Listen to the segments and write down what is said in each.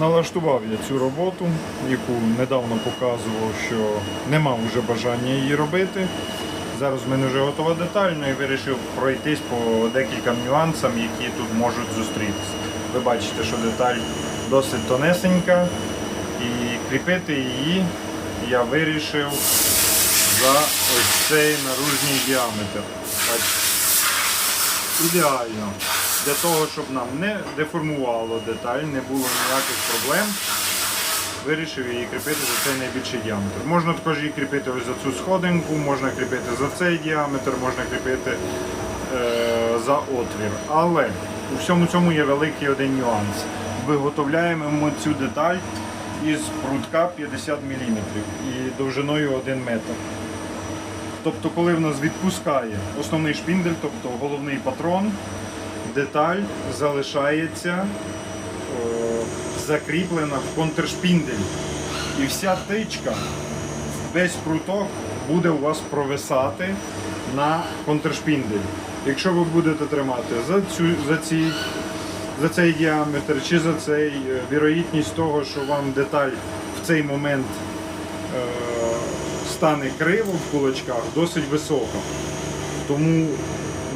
Налаштував я цю роботу, яку недавно показував, що нема вже бажання її робити. Зараз в мене вже готова деталь, ну і вирішив пройтись по декілька нюансам, які тут можуть зустрітися. Ви бачите, що деталь досить тонесенька, і кріпити її я вирішив за ось цей наружний діаметр. Бачите? ідеально. Для того, щоб нам не деформувало деталь, не було ніяких проблем, вирішив її кріпити за цей найбільший діаметр. Можна також її кріпити ось за цю сходинку, можна кріпити за цей діаметр, можна кріпити е, за отвір. Але у всьому цьому є великий один нюанс. Виготовляємо ми цю деталь із прутка 50 мм і довжиною 1 метр. Тобто, коли в нас відпускає основний шпіндель, тобто головний патрон, деталь залишається е, закріплена в контршпіндель. І вся тичка, весь пруток буде у вас провисати на контршпіндель. Якщо ви будете тримати за, цю, за, ці, за цей діаметр чи за цей, е, вірогідність того, що вам деталь в цей момент е, стане криво в кулачках, досить висока. Тому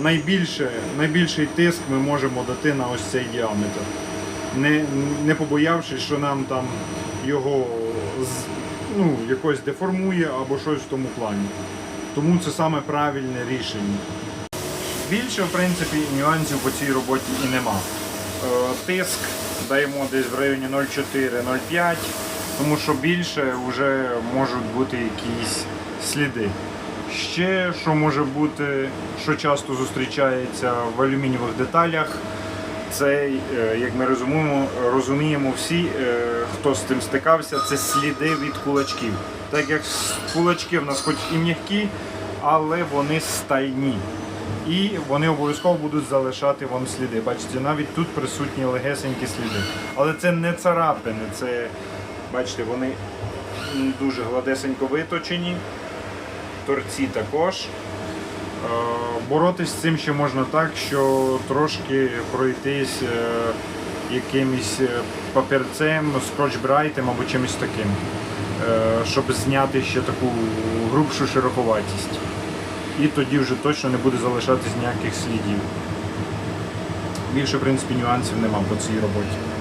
найбільше, найбільший тиск ми можемо дати на ось цей діаметр. Не, не побоявшись, що нам там його ну, якось деформує або щось в тому плані. Тому це саме правильне рішення. Більше, в принципі, нюансів по цій роботі і нема. Е, Тиск даємо десь в районі 0,4-0,5, тому що більше вже можуть бути якісь сліди. Ще що може бути, що часто зустрічається в алюмінієвих деталях, це, е, як ми розуміємо, розуміємо всі, е, хто з цим стикався, це сліди від кулачків. Так як кулачки в нас хоч і м'які, але вони стальні. І вони обов'язково будуть залишати вам сліди. Бачите, навіть тут присутні легесенькі сліди. Але це не царапини, це, бачите, вони дуже гладесенько виточені. Торці також. Е, Боротись з цим ще можна так, що трошки пройтись е, якимось е, папірцем, скотч-брайтом або чимось таким, щоб зняти ще таку грубшу широковатість. І тоді вже точно не буде залишатись ніяких слідів. Більше, в принципі, нюансів нема по цій роботі.